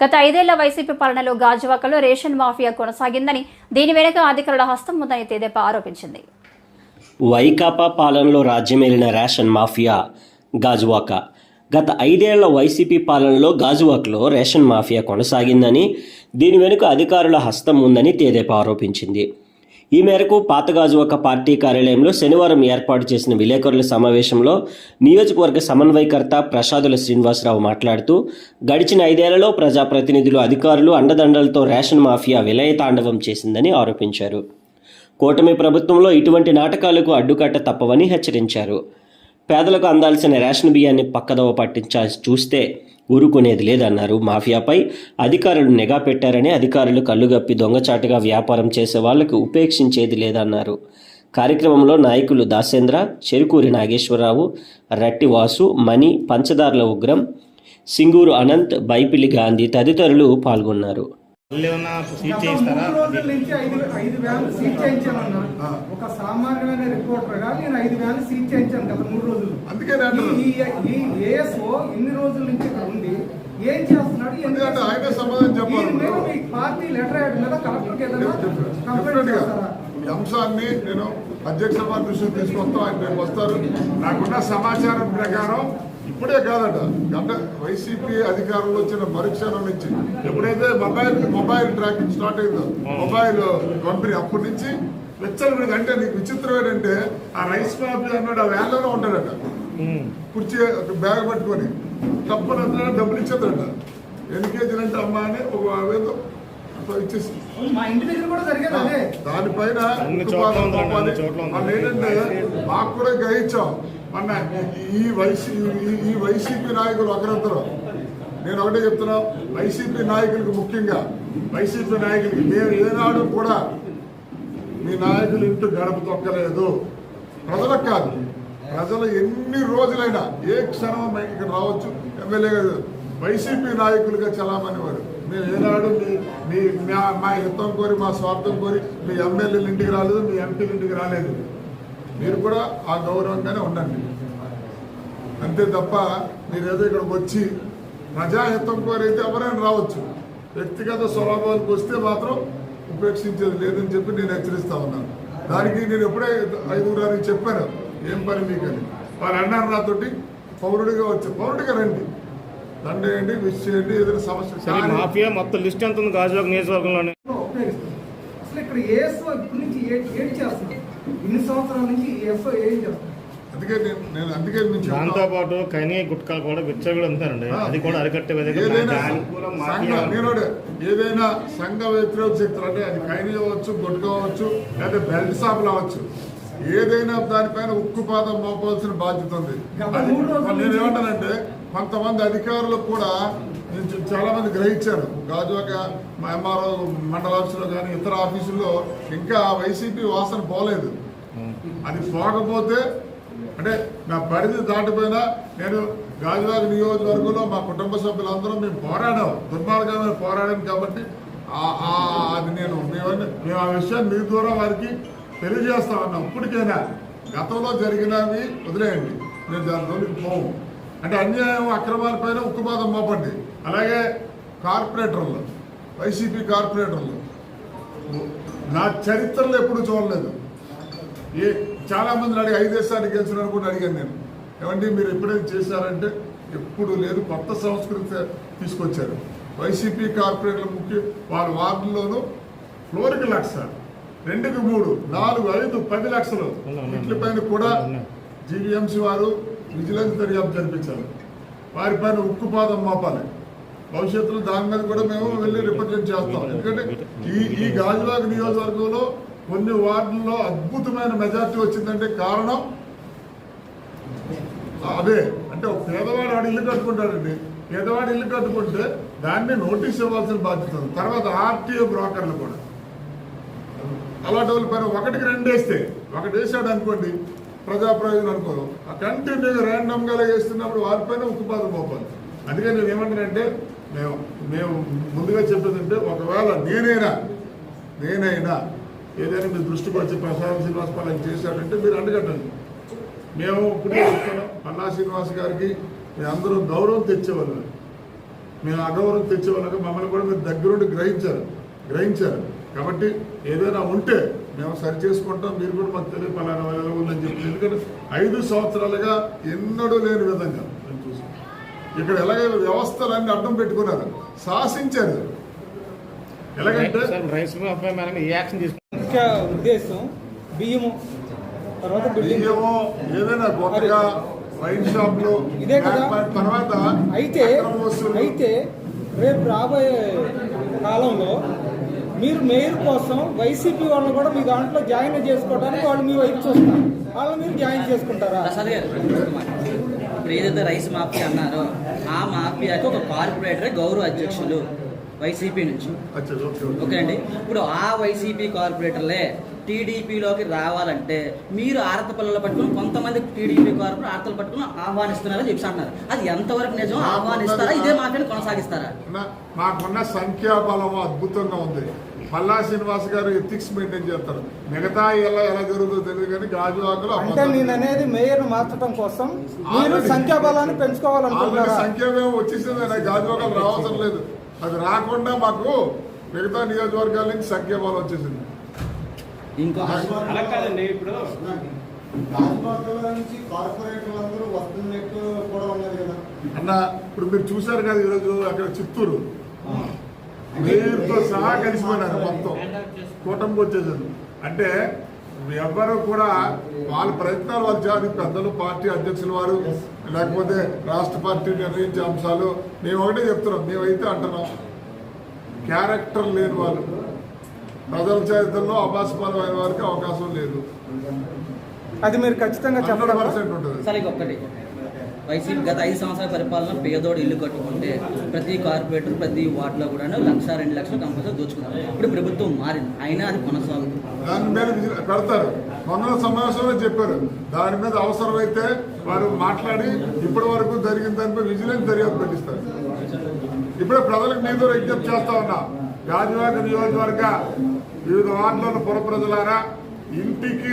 గత ఐదేళ్ళ వైసీపీ పాలనలో గాజువాకలో రేషన్ మాఫియా కొనసాగిందని దీని వెనుక అధికారుల హస్తం ఉందని తెదేపా ఆరోపించింది. వైకాపా పాలనలో రాజ్యమేలిన రేషన్ మాఫియా గాజువాక. గత ఐదేళ్ళ వైసీపీ పాలనలో గాజువాకలో రేషన్ మాఫియా కొనసాగిందని దీని వెనుక అధికారుల హస్తం ఉందని తేదేపా ఆరోపించింది. ఈ మేరకు పాతగాజు ఒక పార్టీ కార్యాలయంలో శనివారం ఏర్పాటు చేసిన విలేకరుల సమావేశంలో నియోజకవర్గ సమన్వయకర్త ప్రసాదుల శ్రీనివాసరావు మాట్లాడుతూ గడిచిన ఐదేళ్ళలో ప్రజాప్రతినిధులు అధికారులు అండదండలతో రేషన్ మాఫియా విలయతాండవం చేసిందని ఆరోపించారు. కూటమి ప్రభుత్వంలో ఇటువంటి నాటకాలకు అడ్డుకట్ట తప్పవని హెచ్చరించారు. పేదలకు అందాల్సిన రేషన్ బియ్యాన్ని పక్కదవ పట్టించాల్సి చూస్తే ఊరుకునేది లేదన్నారు. మాఫియాపై అధికారులు నిఘా పెట్టారని అధికారులు కళ్ళుగప్పి దొంగచాటుగా వ్యాపారం చేసే వాళ్ళకు ఉపేక్షించేది లేదన్నారు. కార్యక్రమంలో నాయకులు దాసేంద్ర చెరుకూరి నాగేశ్వరరావు రట్టి వాసు మణి పంచదార్ల ఉగ్రం సింగూరు అనంత్ బైపిలి గాంధీ తదితరులు పాల్గొన్నారు. సీట్ నుంచి ఐదు ఐదు వ్యాన్లు సీజ్ చేయించామన్నా. ఒక సామాన్యమైన రిపోర్టర్గా నేను ఐదు వ్యాన్లు సీజ్ చేయించాను గత మూడు రోజులు. అందుకే ఈ ఏఎస్ఓ ఇన్ని రోజుల నుంచి ఇక్కడ ఉంది. ఏం చేస్తున్నాడు? పార్టీ లెటర్ మీద కలెక్టర్కి ఏదైనా కంప్లైంట్ చేస్తారా? ఈ అంశాన్ని నేను అధ్యక్ష సభ దృష్టికి తీసుకొస్తాం ఆయన వస్తారు. నాకున్న సమాచారం ప్రకారం ఇప్పుడే కాదట. గత వైసీపీ అధికారంలో వచ్చిన పరీక్షల నుంచి. ఎప్పుడైతే మొబైల్ మొబైల్ ట్రాకింగ్ స్టార్ట్ అయిందో మొబైల్ కంపెనీ అప్పటి నుంచి వెచ్చలు అంటే నీకు విచిత్రం ఏంటంటే ఆ రైస్ మాఫీ అన్నాడు ఆ వ్యాన్లోనే ఉంటాడట. కుర్చీ బ్యాగ్ పట్టుకొని. డబ్బులు అందులో డబ్బులు ఇచ్చేదట ఎన్ని కేజీలు అంటే అమ్మా అని ఒక ఏదో ఇచ్చేసింది. మా ఇంటి దగ్గర కూడా జరిగేది అదే. దానిపైన ఏంటంటే మాకు కూడా గ్రహించాం. మొన్న ఈ వైసీ ఈ- ఈ వైసీపీ నాయకులు ఒకరిద్దరు నేను ఒకటే చెప్తున్నా వైసీపీ నాయకులకు ముఖ్యంగా వైసీపీ నాయకులకి మేము ఏనాడు కూడా మీ నాయకులు ఇంటూ గడప తొక్కలేదు. ప్రజలకు కాదు. ప్రజలు ఎన్ని రోజులైనా ఏ క్షణం ఇక్కడ రావచ్చు ఎమ్మెల్యే గారు వైసీపీ నాయకులుగా చలామణి వారు. మేము ఏనాడు మీ మీ మా- మా హితం కోరి మా స్వార్థం కోరి మీ ఎమ్మెల్యేల ఇంటికి రాలేదు మీ ఎంపీల ఇంటికి రాలేదు. మీరు కూడా ఆ గౌరవంగానే ఉండండి. అంతే తప్ప మీరేదో ఇక్కడికి వచ్చి ప్రజాహితం కోరైతే ఎవరైనా రావచ్చు. వ్యక్తిగత స్వభావాలకు వస్తే మాత్రం ఉపేక్షించేది లేదని చెప్పి నేను హెచ్చరిస్తా ఉన్నాను. దానికి నేను ఎప్పుడే ఐదుగురు చెప్పాను. ఏం పని మీకని. వారు అన్నారు నాతోటి పౌరుడిగా వచ్చి పౌరుడిగా రండి. దండేయండి విష్ చేయండి ఏదైనా సమస్య మాఫియా మొత్తం లిస్ట్ ఎంత ఉంది? గాజువాక నియోజకవర్గంలోనే. అసలు ఇక్కడ ఏఎస్ఓ ఇప్పటి నుంచి ఏ- ఇన్ని సంవత్సరాల నుంచి ఏఎస్ఓ ఏం చేస్తున్నారు? అందుకే నేను నేను అందుకే నేను దాంతో పాటు కని గుట్కాలు కూడా విచ్చలు కూడా ఉంటారండి. అది కూడా అరికట్టే విధంగా ఏదైనా సంఘ వ్యతిరేక శక్తులు అంటే అది కైని అవ్వచ్చు గొడ్డు కావచ్చు లేదా బెల్ట్ షాపులు అవ్వచ్చు. ఏదైనా దానిపైన ఉక్కుపాదం మోపాల్సిన బాధ్యత ఉంది. గత కొంతమంది అధికారులకు కూడా నేను చాలామంది చాలా మంది గ్రహించాను గాజువాక మా ఎంఆర్ఓ మండల ఆఫీసులో కానీ ఇతర ఆఫీసుల్లో ఇంకా వైసీపీ వాసన పోలేదు. అది పోకపోతే అంటే నా పరిధి దాటిపోయినా నేను గాజువాక నియోజకవర్గంలో మా కుటుంబ సభ్యులందరూ మేము పోరాడాం. దుర్మార్గమైన పోరాడాం కాబట్టి అది నేను మేము మేము ఆ విషయాన్ని మీ ద్వారా వారికి తెలియజేస్తామన్నాం ఇప్పటికైనా గతంలో జరిగినవి వదిలేయండి. నేను దాని రోజుకి పోము అంటే అన్యాయం అక్రమాలపైన ఉక్కుపాదం మోపండి. అలాగే కార్పొరేటర్లు వైసీపీ కార్పొరేటర్లు నా చరిత్రలో ఎప్పుడు చూడలేదు. ఏ చాలా మందిని అడిగి ఐదేసారి గెలిచినారు కూడా అడిగాను నేను. ఏమండి మీరు ఎప్పుడైనా చేశారంటే ఎప్పుడు లేదు కొత్త సంస్కృతి తీసుకొచ్చారు. వైసీపీ కార్పొరేట్ల ముఖ్య వాళ్ళ వార్డుల్లోనూ ఫ్లోర్కి లక్ష రెండుకి మూడు నాలుగు ఐదు పది లక్షలు. వీటిపైన కూడా జీవీఎంసీ వారు విజిలెన్స్ దర్యాప్తు జరిపించారు వారిపైన ఉక్కుపాదం మోపాలి. భవిష్యత్తులో దాని మీద కూడా మేము వెళ్ళి రిప్రజెంట్ చేస్తాం. ఎందుకంటే ఈ ఈ గాజువాక నియోజకవర్గంలో కొన్ని వార్డుల్లో అద్భుతమైన మెజార్టీ వచ్చిందంటే కారణం అదే. అంటే ఒక పేదవాడు ఆడు ఇల్లు కట్టుకుంటాడండి. పేదవాడు ఇల్లు కట్టుకుంటే దాన్ని నోటీస్ ఇవ్వాల్సిన బాధ్యత ఉంది. తర్వాత ఆర్టీఓ బ్రోకర్లు కూడా. అలాంటి వాళ్ళ పైన ఒకటికి రెండు వేస్తే ఒకటి వేసాడు అనుకోండి ప్రజా ప్రయోజనం అనుకో ఆ కంటిన్యూగా ర్యాండమ్గా వేస్తున్నప్పుడు వారిపైన ఉక్కుపాదం పోపాలి అందుకే నేను ఏమంటానంటే మేము మేము ముందుగా చెప్పేదంటే ఒకవేళ నేనైనా నేనైనా ఏదైనా మీ దృష్టి పరిచి ప్రసాద్ శ్రీనివాస్ పాలన చేశాడంటే మీరు అండగట్టండి మేము ఇప్పుడే చెప్తున్నాం అన్నా శ్రీనివాస్ గారికి మీ అందరూ గౌరవం తెచ్చేవాళ్ళు మేము అగౌరవం తెచ్చేవాళ్ళకి మమ్మల్ని కూడా మీరు దగ్గరుండి గ్రహించారు. గ్రహించారు. కాబట్టి ఏదైనా ఉంటే మేము సరి చేసుకుంటాం మీరు కూడా మాకు తెలియ పలానా ఉందని చెప్పి ఎందుకంటే ఐదు సంవత్సరాలుగా ఎన్నడూ లేని విధంగా నేను చూసాను. ఇక్కడ ఎలాగైనా వ్యవస్థలన్నీ అడ్డం పెట్టుకున్నారు శాసించారు ఎలాగంటే ముఖ్య ఉద్దేశం బియ్యము తర్వాత బియ్యము ఏదైనా కొత్తగా వైన్ షాప్లు ఇదే కదా? తర్వాత అయితే. అయితే రేపు రాబోయే కాలంలో మీరు మేయర్ కోసం వైసీపీ వాళ్ళని కూడా మీ దాంట్లో జాయిన్ చేసుకోవడానికి వాళ్ళు మీ వైపు చూస్తారు వాళ్ళు మీరు జాయిన్ చేసుకుంటారా ప్రసాద్ గారు ఒక మాట. ఇప్పుడు ఏదైతే రైస్ మాఫియా అన్నారో ఆ మాఫియాకి ఒక కార్పొరేటర్ గౌరవ అధ్యక్షులు వైసీపీ నుంచి అచ్చా, ఓకే, ఓకే. ఓకే అండి ఇప్పుడు ఆ వైసీపీ కార్పొరేటర్లే టీడీపీలోకి రావాలంటే మీరు ఆరత పిల్లలు పట్టుకుని కొంతమంది టీడీపీ కార్పొరేటర్ ఆరతలు పట్టుకుని ఆహ్వానిస్తున్నారని చెప్పి అంటున్నారు. అది ఎంతవరకు నిజం ఆహ్వానిస్తారా? ఇదే మాఫియాని కొనసాగిస్తారా? మాకున్న సంఖ్యాబలం అద్భుతంగా ఉంది. పల్లా శ్రీనివాస్ గారు ఎథిక్స్ మెయింటైన్ చేస్తారు. మిగతా ఎలా ఎలా జరుగుతుందో తెలియదు కానీ గాజువాకలో అంటే నేను అనేది మేయర్ మార్చడం కోసం మీరు సంఖ్యాబలాన్ని పెంచుకోవాలనుకుంటున్నారా? సంఖ్యాబలం వచ్చేసింది గాజువాకలు రావాల్సిన లేదు. అది రాకుండా మాకు మిగతా నియోజకవర్గాల నుంచి సంఖ్యాబలం వచ్చేసింది. అలా కాదండి ఇప్పుడు నుంచి కార్పొరేటర్లు అందరూ వస్తున్నట్టు కూడా ఉన్నది కదా. అన్న ఇప్పుడు మీరు చూశారు కదా ఈరోజు అక్కడ చిత్తూరు. మేయర్తో సహా కలిసిపోయినారు మొత్తం. కూటమికి వచ్చేసారు. అంటే ఎవరు కూడా వాళ్ళ ప్రయత్నాలు వాళ్ళు చేయాలి. పెద్దలు పార్టీ అధ్యక్షుల వారు లేకపోతే రాష్ట్ర పార్టీ నిర్ణయించే అంశాలు. మేము ఒకటే చెప్తున్నాం. మేమైతే అంటున్నాం. క్యారెక్టర్ లేని వాళ్ళు. ప్రజల చరిత్రలో అభాస్పాలమైన వారికి అవకాశం లేదు. అది మీరు ఖచ్చితంగా చెప్పడం ఉంటుంది. సరే ఒక్కటి వైసీపీ గత ఐదు సంవత్సరాల పరిపాలన పేదోడు ఇల్లు కట్టుకుంటే ప్రతి కార్పొరేటర్ ప్రతి వార్డులో కూడా లక్ష రెండు లక్షలు కంపల్సరీ దోచుకున్నారు ఇప్పుడు ప్రభుత్వం మారింది. అయినా అది కొనసాగుతుంది. దాని మీద విజి- పెడతారు. మొన్న సమావేశంలో చెప్పారు. దాని మీద అవసరమైతే వారు మాట్లాడి ఇప్పటి వరకు జరిగిన దానిపై విజిలెన్స్ దర్యాప్తు పెట్టిస్తారు. ఇప్పుడే ప్రజలకు మీద విజ్ఞప్తి చేస్తా ఉన్నా. గాజువాక నియోజకవర్గ వివిధ వార్డులలో పుర ప్రజలారా ఇంటికి